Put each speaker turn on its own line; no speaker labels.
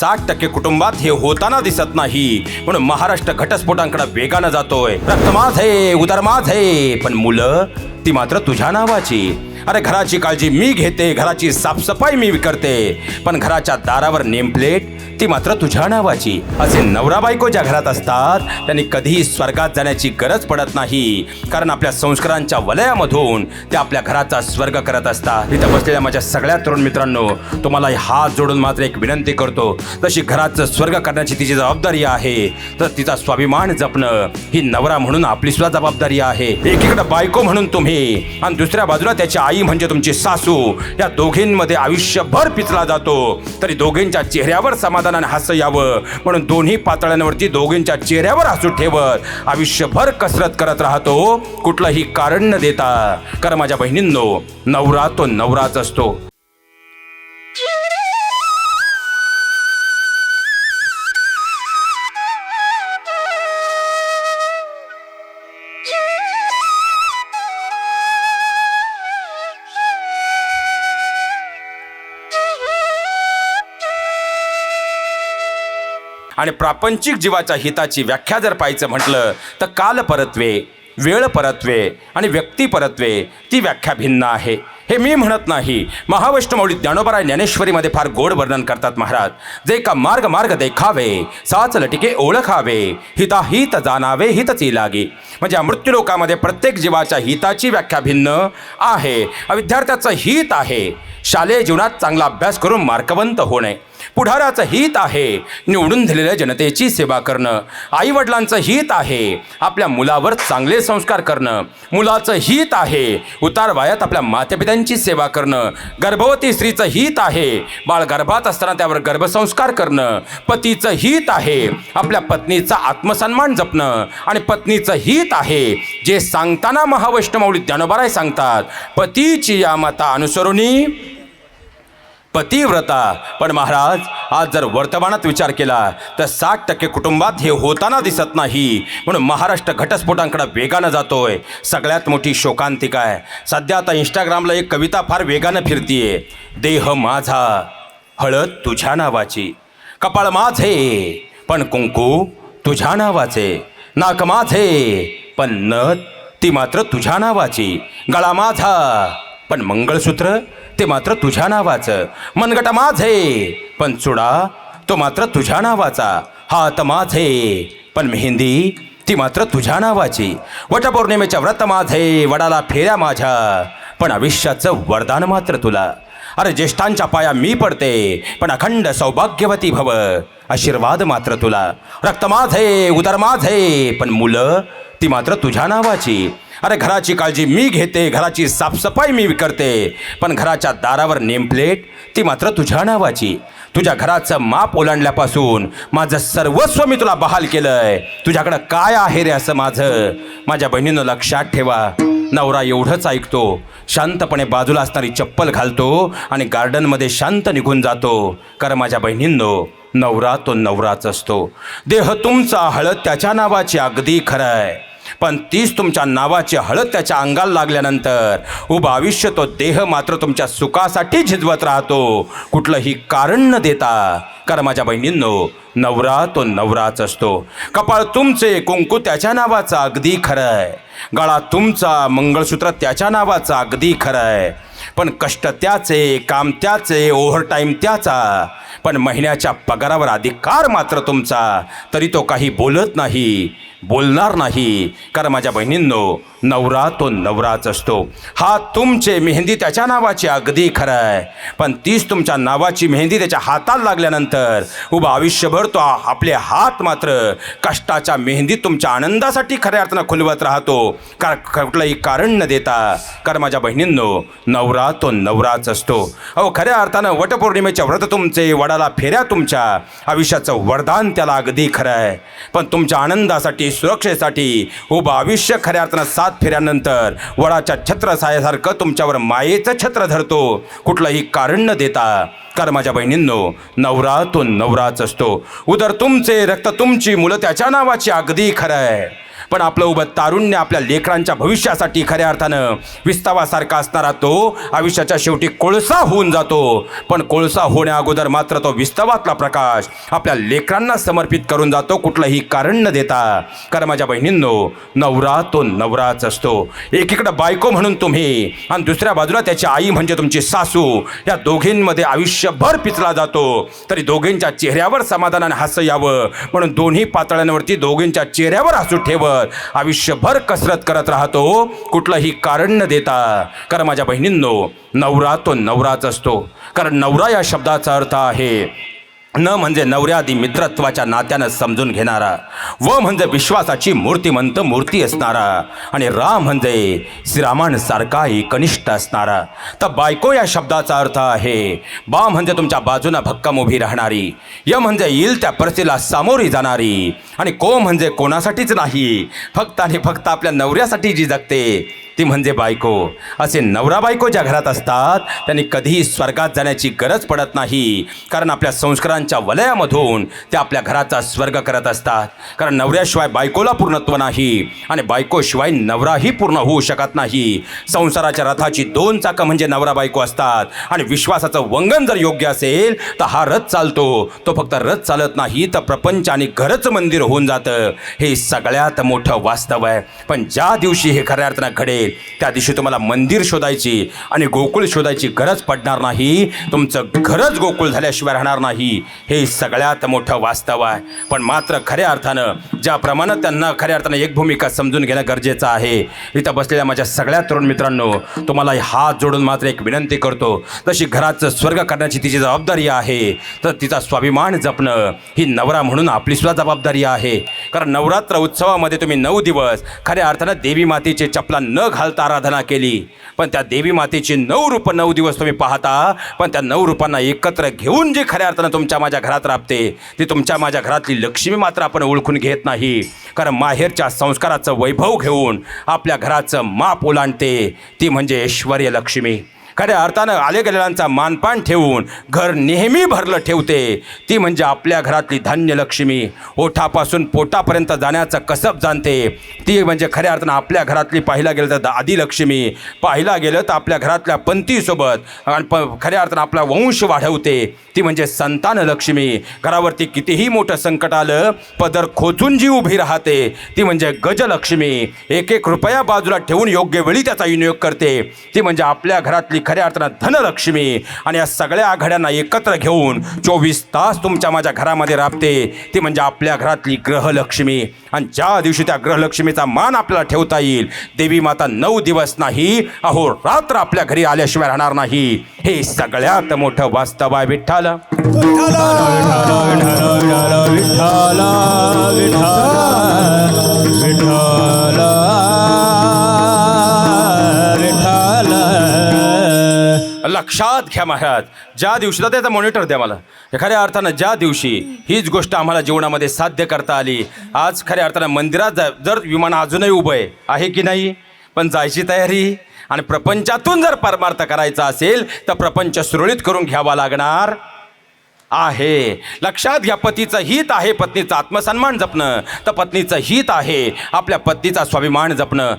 साठ टक्के कुटुंबात हे होताना दिसत नाही. म्हणून महाराष्ट्र घटस्फोटांकडे वेगानं जातोय. रक्त आहे उदर आहे पण मुलं ती मात्र तुझ्या नावाची. अरे घराची काळजी मी घेते घराची साफसफाई मी करते. पण घराच्या दारावर नेमप्लेट ती मात्र तुझ्या नावाची. असे नवरा बायको ज्या घरात असतात त्यांनी कधीही स्वर्गात जाण्याची गरज पडत नाही. कारण आपल्या संस्कारांच्या वलयामधून ते आपल्या घराचा स्वर्ग करत असतात. इथं बसलेल्या माझ्या सगळ्या तरुण मित्रांनो तुम्हाला हात जोडून मात्र एक विनंती करतो. जशी घराचं स्वर्ग करण्याची तिची जबाबदारी आहे तर तिचा स्वाभिमान जपणं ही नवरा म्हणून आपली सुद्धा जबाबदारी आहे. एकीकडे बायको म्हणून तुम्ही आणि दुसऱ्या बाजूला त्याची आई म्हणजे तुमची सासू. या दोघींमध्ये आयुष्यभर पिचला जातो. तरी दोघींच्या चेहऱ्यावर समाधानाने हास्य यावं. म्हणून दोन्ही पातळ्यांवरती दोघींच्या चेहऱ्यावर हसू ठेवत. आयुष्यभर कसरत करत राहतो. कुठलंही कारण न देता. कारण माझ्या बहिणींनो नवरा तो नवराच असतो. आणि प्रापंचिक जीवाच्या हिताची व्याख्या जर पाहायचं म्हटलं तर काल परत्वे वेळ परत्वे आणि व्यक्ती परत्वे ती व्याख्या भिन्न आहे. हे मी म्हणत नाही. महावैष्णवली ज्ञानोबराय ज्ञानेश्वरीमध्ये फार गोड वर्णन करतात महाराज. जे का मार्ग मार्ग देखावे साच लटिके ओळखावे हिताहित जाणावे हितची लागे. म्हणजे या मृत्यूलोकामध्ये प्रत्येक जीवाच्या हिताची व्याख्या भिन्न आहे. विद्यार्थ्याचं हित आहे. शालेय जीवनात चांगला अभ्यास करून मार्कवंत होणे. पुढाराचं हित आहे. निवडून दिलेल्या जनतेची सेवा करणं. आईवडिलांचं हित आहे. आपल्या मुलावर चांगले संस्कार करणं. मुलाचं हित आहे. उतार वयात आपल्या मातेपित्यांची सेवा करणं. गर्भवती स्त्रीचं हित आहे. बाळ गर्भात असताना त्यावर गर्भसंस्कार करणं. पतीचं हित आहे. आपल्या पत्नीचा आत्मसन्मान जपणं. आणि पत्नीचं हित आहे. जे सांगताना महावैष्णवली ज्ञानोबाराय सांगतात पतीची या मता अनुसरुनी पतिव्रता. पण महाराज आज जर वर्तमानात विचार केला तर साठ टक्के कुटुंबात हे होताना दिसत नाही. म्हणून महाराष्ट्र घटस्फोटांकडे वेगानं जातोय. सगळ्यात मोठी शोकांतिका आहे. सध्या आता इंस्टाग्रामला एक कविता फार वेगानं फिरतीये. देह माझा हळद तुझ्या नावाची. कपाळ माझे पण कुंकू तुझ्या नावाचे. नाक माझे पण नथ ती मात्र तुझ्या नावाची. गळा माझा पण मंगळसूत्र ते मात्र तुझ्या नावाचं. मनगट माझे पण चुडा तो मात्र तुझ्या नावाचा. हात माझे पण मेहंदी ती मात्र तुझ्या नावाची. वटपौर्णिमेच्या व्रत माझे वडाला फेऱ्या माझ्या. पण आयुष्याचं वरदान मात्र तुला. अरे ज्येष्ठांच्या पाया मी पडते पण अखंड सौभाग्यवती भव. आशीर्वाद मात्र तुला. रक्त माझे उदर माझे पण मुलं ती मात्र तुझ्या नावाची. अरे घराची काळजी मी घेते घराची साफसफाई मी करते पण घराच्या दारावर नेमप्लेट ती मात्र तुझ्या नावाची. तुझ्या घराचं माप ओलांडल्यापासून माझं सर्वस्व मी तुला बहाल केलंय. तुझ्याकडं काय आहे रे असं माझं? माझ्या बहिणीनं लक्षात ठेवा. नवरा एवढंच ऐकतो. शांतपणे बाजूला असणारी चप्पल घालतो आणि गार्डनमध्ये शांत निघून जातो. कारण माझ्या बहिणींनो नवरा तो नवराच असतो. देह तुमचा हळद त्याच्या नावाची अगदी खरं आहे पण तीच तुमच्या नावाची हळद त्याच्या अंगाला लागल्यानंतर. उभं आयुष्य तो देह मात्र तुमच्या सुखासाठी झिजवत राहतो. कुठलंही कारण न देता. कारण माझ्या बहिणींनो नवरा तो नवराच असतो. कपाळ तुमचे कुंकू त्याच्या नावाचा अगदी खरं आहे गळा तुमचा मंगळसूत्र त्याच्या नावाचा अगदी खरं आहे पण कष्ट त्याचे काम त्याचे ओव्हर टाईम त्याचा. पण महिन्याच्या पगारावर अधिकार मात्र तुमचा. तरी तो काही बोलत नाही बोलणार नाही. कारण माझ्या बहिणींनो नवरा तो नवराच असतो. हा तुमचे मेहंदी त्याच्या नावाची अगदी खरं आहे पण तीच तुमच्या नावाची मेहंदी त्याच्या हाताला लागल्यानंतर उभा आयुष्यभर तो आपले हात मात्र कष्टाच्या मेहंदीत तुमच्या आनंदासाठी खऱ्या अर्थानं खुलवत राहतो. का कुठलंही कारण न देता. कारण माझ्या बहिणींनो नवरा तो नवराच असतो. अहो खऱ्या अर्थानं वटपौर्णिमेच्या व्रत तुमचे वडाला फेऱ्या तुमच्या. आयुष्याचं वरदान त्याला अगदी खरं आहे पण तुमच्या आनंदासाठी सुरक्षेसाठी उभं आयुष्य खऱ्या अर्थानं सात फेऱ्यानंतर वडाच्या छत्रसायासारखं तुमच्यावर मायेचं छत्र धरतो. कुठलंही कारण न देता. कारण माझ्या बहिणींनो नवरा तो नवराच असतो. उदर तुमचे रक्त तुमची मुलं त्याच्या नावाची. अगदी खरं आहे पण आपलं उभं तारुण्य आपल्या लेकरांच्या भविष्यासाठी खऱ्या अर्थानं विस्तावासारखा असणारा तो आयुष्याच्या शेवटी कोळसा होऊन जातो. पण कोळसा होण्या अगोदर मात्र तो विस्तवातला प्रकाश आपल्या लेकरांना समर्पित करून जातो कुठलंही कारण न देता. कारण माझ्या बहिणींनो नवरा तो नवराच असतो. एकीकडं बायको म्हणून तुम्ही आणि दुसऱ्या बाजूला त्याची आई म्हणजे तुमची सासू या दोघींमध्ये आयुष्यभर पिचला जातो. तरी दोघींच्या चेहऱ्यावर समाधानाने हास्य यावं. म्हणून दोन्ही पातळ्यांवरती दोघींच्या चेहऱ्यावर हसू ठेवत. आयुष्यभर कसरत करत राहतो. कुठलंही कारण न देता. कारण माझ्या बहिणींनो नवरा तो नवराच असतो. कारण नवरा या शब्दाचा अर्थ आहे न म्हणजे नवऱ्यादी मित्रत्वाच्या नात्यानं समजून घेणारा व म्हणजे विश्वासाची मूर्तिमंत मूर्ती असणारा आणि राम म्हणजे श्रीरामांसारखा एकनिष्ठ असणारा. तर बायको या शब्दाचा अर्थ आहे बा म्हणजे तुमच्या बाजूनं भक्कम उभी राहणारी य म्हणजे येईल त्या परिस्थितीला सामोरी जाणारी आणि को म्हणजे कोणासाठीच नाही फक्त आणि फक्त आपल्या नवऱ्यासाठी जी जगते ती म्हणजे बायको. असे नवरा बायको ज्या घरात असतात त्यांनी कधीही स्वर्गात जाण्याची गरज पडत नाही कारण आपल्या संस्कारांच्या वलयामधून ते आपल्या घराचा स्वर्ग करत असतात. कारण नवऱ्याशिवाय बायकोला पूर्णत्व नाही आणि बायकोशिवाय नवराही पूर्ण होऊ शकत नाही. संसाराच्या रथाची दोन चाकं म्हणजे नवरा बायको असतात आणि विश्वासाचं वंगन जर योग्य असेल तर हा रथ चालतो. तो फक्त रथ चालत नाही तर प्रपंच आणि घरच मंदिर होऊन जातं. हे सगळ्यात मोठं वास्तव आहे. पण ज्या दिवशी हे खऱ्या अर्थानं घडेल त्या दिवशी तुम्हाला मंदिर शोधायची आणि गोकुळ शोधायची गरज पडणार नाही. तुमचं घरच गोकुळ झाल्याशिवाय राहणार नाही. हे सगळ्यात मोठं वास्तव आहे. पण मात्र खऱ्या अर्थानं ज्याप्रमाणे त्यांना खऱ्या अर्थानं एक भूमिका समजून घेणं गरजेचं आहे इथं बसलेल्या माझ्या सगळ्या तरुण मित्रांनो तुम्हाला हात जोडून मात्र एक विनंती करतो तशी घराचं स्वर्ग करण्याची तिची जबाबदारी आहे तर तिचा स्वाभिमान जपणं ही नवरा म्हणून आपली सुद्धा जबाबदारी आहे. कारण नवरात्र उत्सवामध्ये तुम्ही नऊ दिवस खऱ्या अर्थानं देवी मातेचे चपला न घालता आराधना केली. पण त्या देवी मातेची नऊ रूप नऊ दिवस तुम्ही पाहता पण त्या नऊ रूपांना एकत्र घेऊन जे खऱ्या अर्थानं तुमच्या माझ्या घरात राबते. ती तुमच्या माझ्या घरातली लक्ष्मी मात्र आपण ओळखून घेत नाही. कारण माहेरच्या संस्काराचं वैभव घेऊन आपल्या घराचं माप ओलांडते. ती म्हणजे ऐश्वर्य लक्ष्मी. खऱ्या अर्थानं आले गेलेल्यांचा मानपान ठेवून घर नेहमी भरलं ठेवते. ती म्हणजे आपल्या घरातली धान्य लक्ष्मी. ओठापासून पोटापर्यंत जाण्याचं कसब जाणते. ती म्हणजे खऱ्या अर्थानं आपल्या घरातली पाहिला गेलं तर आदिलक्ष्मी पाहिला गेलं तर आपल्या घरातल्या पंथीसोबत आणि प खऱ्या अर्थानं आपला वंश वाढवते. ती म्हणजे संतान लक्ष्मी. घरावरती कितीही मोठं संकट आलं पदर खोचून जी उभी राहते ती म्हणजे गजलक्ष्मी एक एक रुपया बाजूला ठेवून योग्य वेळी त्याचा विनियोग करते. ती म्हणजे आपल्या घरातली खऱ्या अर्थानं धनलक्ष्मी. आणि या सगळ्या आघाड्यांना एकत्र घेऊन चोवीस तास तुमच्या माझ्या घरामध्ये राबते. ती म्हणजे आपल्या घरातली ग्रहलक्ष्मी. आणि ज्या दिवशी त्या ग्रहलक्ष्मीचा मान आपल्याला ठेवता येईल देवी माता नऊ दिवस नाही अहो रात्र आपल्या घरी आल्याशिवाय राहणार नाही. हे सगळ्यात मोठं वास्तव आहे विठ्ठल. लक्षात घ्या महाराज. ज्या दिवशी तर त्याचा मॉनिटर द्या मला. खऱ्या अर्थानं ज्या दिवशी हीच गोष्ट आम्हाला जीवनामध्ये साध्य करता आली आज खऱ्या अर्थानं मंदिरात जा जर विमान अजूनही उभं आहे आहे की नाही? पण जायची तयारी? आणि प्रपंचातून जर परमार्थ करायचा असेल तर प्रपंच सुरळीत करून घ्यावा लागणार आहे. लक्षात घ्या पतीचं हित आहे पत्नीचं आत्मसन्मान जपणं. तर पत्नीचं हित आहे आपल्या पत्नीचा स्वाभिमान जपणं.